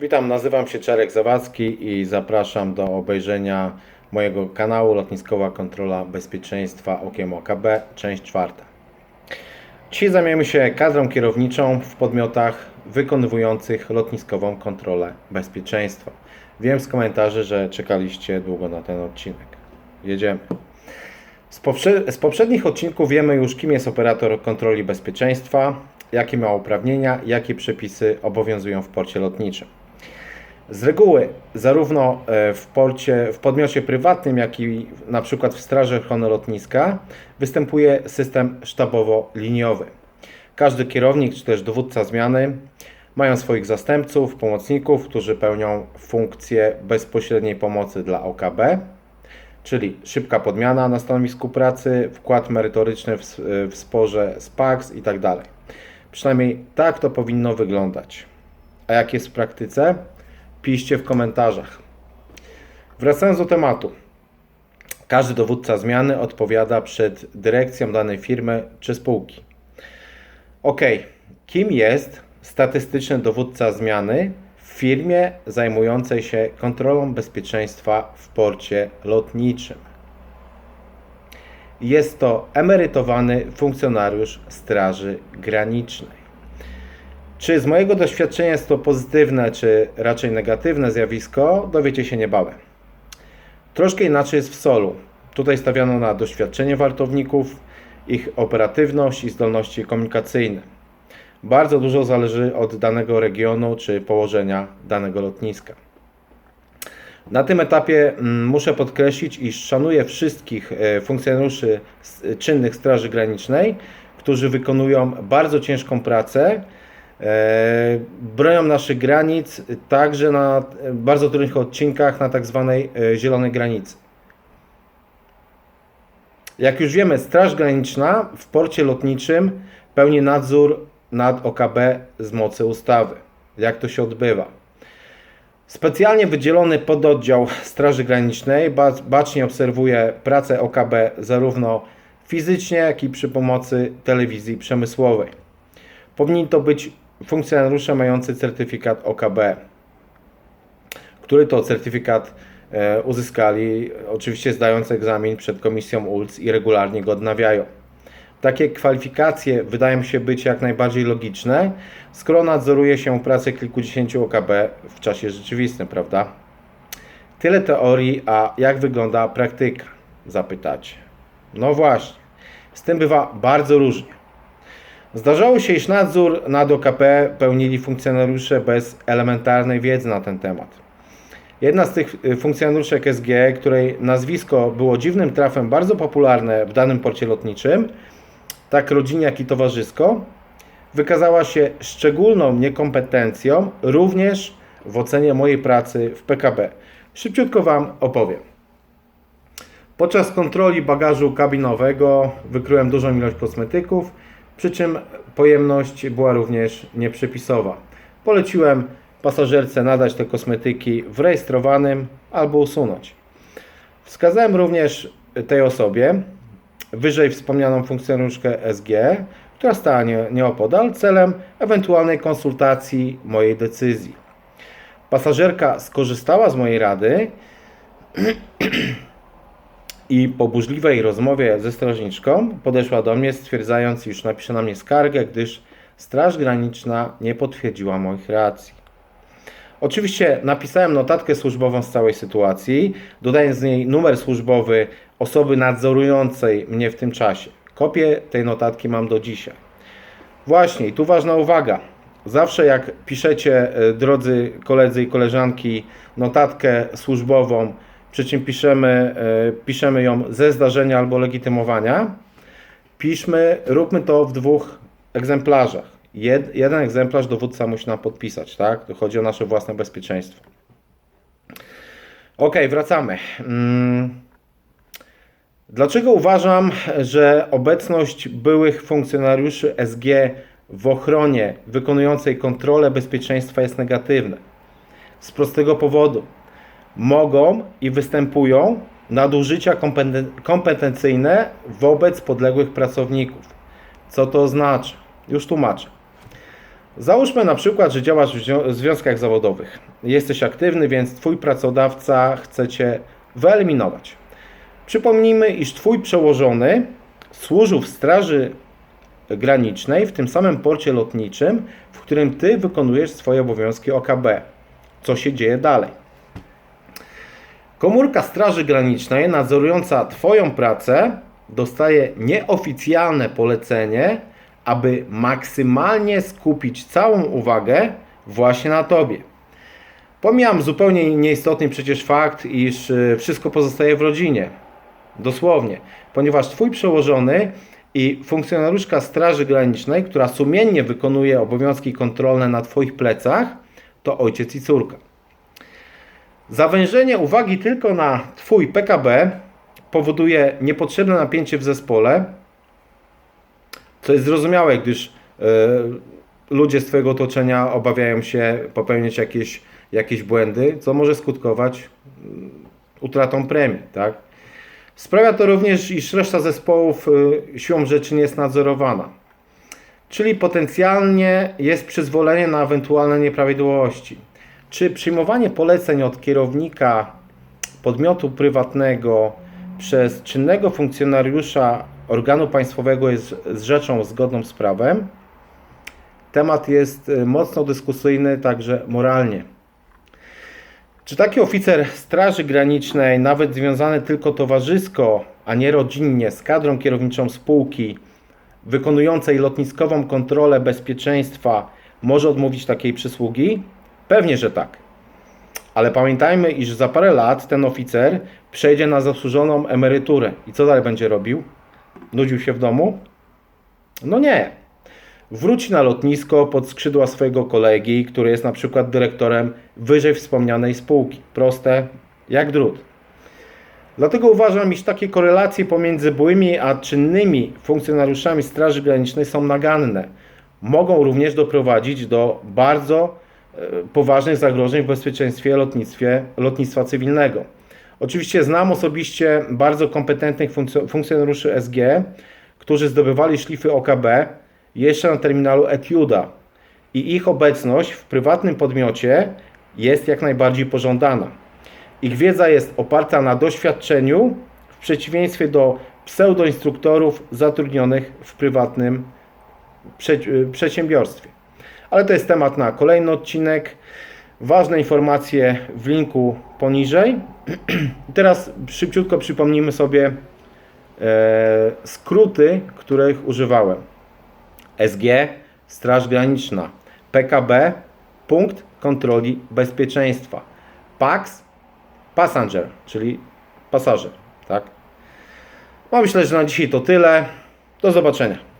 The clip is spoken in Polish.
Witam, nazywam się Czarek Zawadzki i zapraszam do obejrzenia mojego kanału Lotniskowa Kontrola Bezpieczeństwa Okiem OKB, część czwarta. Dzisiaj zajmiemy się kadrą kierowniczą w podmiotach wykonywujących lotniskową kontrolę bezpieczeństwa. Wiem z komentarzy, że czekaliście długo na ten odcinek. Jedziemy. Z, poprze- z poprzednich odcinków wiemy już, kim jest operator kontroli bezpieczeństwa, jakie ma uprawnienia, jakie przepisy obowiązują w porcie lotniczym. Z reguły, zarówno e, w porcie, w podmiocie prywatnym, jak i na przykład w Straży Ochrony Lotniska, występuje system sztabowo-liniowy. Każdy kierownik czy też dowódca zmiany mają swoich zastępców, pomocników, którzy pełnią funkcję bezpośredniej pomocy dla OKB, czyli szybka podmiana na stanowisku pracy, wkład merytoryczny w, s- w sporze z PAX i tak. Przynajmniej tak to powinno wyglądać. A jak jest w praktyce? Piszcie w komentarzach. Wracając do tematu. Każdy dowódca zmiany odpowiada przed dyrekcją danej firmy czy spółki. Ok, kim jest statystyczny dowódca zmiany w firmie zajmującej się kontrolą bezpieczeństwa w porcie lotniczym? Jest to emerytowany funkcjonariusz Straży Granicznej. Czy z mojego doświadczenia jest to pozytywne, czy raczej negatywne zjawisko, dowiecie się niebawem. Troszkę inaczej jest w solu. Tutaj stawiano na doświadczenie wartowników, ich operatywność i zdolności komunikacyjne. Bardzo dużo zależy od danego regionu czy położenia danego lotniska. Na tym etapie mm, muszę podkreślić, iż szanuję wszystkich e, funkcjonariuszy czynnych Straży Granicznej, którzy wykonują bardzo ciężką pracę, bronią naszych granic, także na e, bardzo trudnych odcinkach na tak zwanej e, zielonej granicy. Jak już wiemy, Straż Graniczna w porcie lotniczym pełni nadzór nad OKB z mocy ustawy. Jak to się odbywa? Specjalnie wydzielony pododdział Straży Granicznej ba- bacznie obserwuje pracę OKB zarówno fizycznie, jak i przy pomocy telewizji przemysłowej. Powinni to być funkcjonariusze mający certyfikat OKB, który to certyfikat e, uzyskali, oczywiście zdając egzamin przed komisją ULC i regularnie go odnawiają. Takie kwalifikacje wydają się być jak najbardziej logiczne, skoro nadzoruje się pracę kilkudziesięciu OKB w czasie rzeczywistym, prawda? Tyle teorii, a jak wygląda praktyka? Zapytacie. No właśnie, z tym bywa bardzo różnie. Zdarzało się, iż nadzór nad OKP pełnili funkcjonariusze bez elementarnej wiedzy na ten temat. Jedna z tych y, funkcjonariuszek SG, której nazwisko było dziwnym trafem bardzo popularne w danym porcie lotniczym, tak rodzinnie jak i towarzysko, wykazała się szczególną niekompetencją również w ocenie mojej pracy w PKB. Szybciutko Wam opowiem. Podczas kontroli bagażu kabinowego wykryłem dużą ilość kosmetyków, przy czym pojemność była również nieprzepisowa. Poleciłem pasażerce nadać te kosmetyki w rejestrowanym albo usunąć. Wskazałem również tej osobie wyżej wspomnianą funkcjonariuszkę SG, która stała nie, nieopodal celem ewentualnej konsultacji mojej decyzji. Pasażerka skorzystała z mojej rady i po burzliwej rozmowie ze strażniczką podeszła do mnie, stwierdzając, iż napisze na mnie skargę, gdyż Straż Graniczna nie potwierdziła moich racji. Oczywiście napisałem notatkę służbową z całej sytuacji, dodając z niej numer służbowy osoby nadzorującej mnie w tym czasie. Kopię tej notatki mam do dzisiaj. Właśnie, i tu ważna uwaga. Zawsze jak piszecie, e, drodzy koledzy i koleżanki, notatkę służbową, przy czym piszemy, e, piszemy ją ze zdarzenia albo legitymowania, piszmy, róbmy to w dwóch egzemplarzach. Jed, jeden egzemplarz dowódca musi nam podpisać, tak? To chodzi o nasze własne bezpieczeństwo. Ok, wracamy. Mm. Dlaczego uważam, że obecność byłych funkcjonariuszy SG w ochronie wykonującej kontrolę bezpieczeństwa jest negatywna? Z prostego powodu. Mogą i występują nadużycia kompeten- kompetencyjne wobec podległych pracowników. Co to oznacza? Już tłumaczę. Załóżmy na przykład, że działasz w zwią- związkach zawodowych. Jesteś aktywny, więc twój pracodawca chce cię wyeliminować. Przypomnijmy, iż twój przełożony służył w Straży Granicznej w tym samym porcie lotniczym, w którym ty wykonujesz swoje obowiązki OKB. Co się dzieje dalej? Komórka Straży Granicznej nadzorująca Twoją pracę dostaje nieoficjalne polecenie, aby maksymalnie skupić całą uwagę właśnie na Tobie. Pomijam zupełnie nieistotny przecież fakt, iż y, wszystko pozostaje w rodzinie. Dosłownie, ponieważ Twój przełożony i funkcjonariuszka Straży Granicznej, która sumiennie wykonuje obowiązki kontrolne na Twoich plecach, to ojciec i córka. Zawężenie uwagi tylko na Twój PKB powoduje niepotrzebne napięcie w zespole, co jest zrozumiałe, gdyż e, ludzie z Twojego otoczenia obawiają się popełnić jakieś, jakieś błędy, co może skutkować mm, utratą premii. Tak? Sprawia to również, iż reszta zespołów y, siłą rzeczy nie jest nadzorowana. Czyli potencjalnie jest przyzwolenie na ewentualne nieprawidłowości. Czy przyjmowanie poleceń od kierownika podmiotu prywatnego przez czynnego funkcjonariusza organu państwowego jest rzeczą zgodną z prawem? Temat jest y, mocno dyskusyjny także moralnie. Czy taki oficer Straży Granicznej, nawet związany tylko towarzysko, a nie rodzinnie z kadrą kierowniczą spółki, wykonującej lotniskową kontrolę bezpieczeństwa, może odmówić takiej przysługi? Pewnie, że tak. Ale pamiętajmy, iż za parę lat ten oficer przejdzie na zasłużoną emeryturę. I co dalej będzie robił? Nudził się w domu? No nie. Wróci na lotnisko pod skrzydła swojego kolegi, który jest na przykład dyrektorem wyżej wspomnianej spółki. Proste jak drut. Dlatego uważam, iż takie korelacje pomiędzy byłymi a czynnymi funkcjonariuszami Straży Granicznej są naganne. Mogą również doprowadzić do bardzo poważnych zagrożeń w bezpieczeństwie lotnictwie, lotnictwa cywilnego. Oczywiście znam osobiście bardzo kompetentnych funkcjo- funkcjonariuszy SG, którzy zdobywali szlify OKB jeszcze na terminalu Etiuda i ich obecność w prywatnym podmiocie jest jak najbardziej pożądana. Ich wiedza jest oparta na doświadczeniu w przeciwieństwie do pseudoinstruktorów zatrudnionych w prywatnym prze- przedsiębiorstwie. Ale to jest temat na kolejny odcinek. Ważne informacje w linku poniżej. Teraz szybciutko przypomnijmy sobie e, skróty, których używałem. SG, Straż Graniczna, PKB, Punkt Kontroli Bezpieczeństwa, PAX, Passenger, czyli pasażer, tak? No myślę, że na dzisiaj to tyle. Do zobaczenia.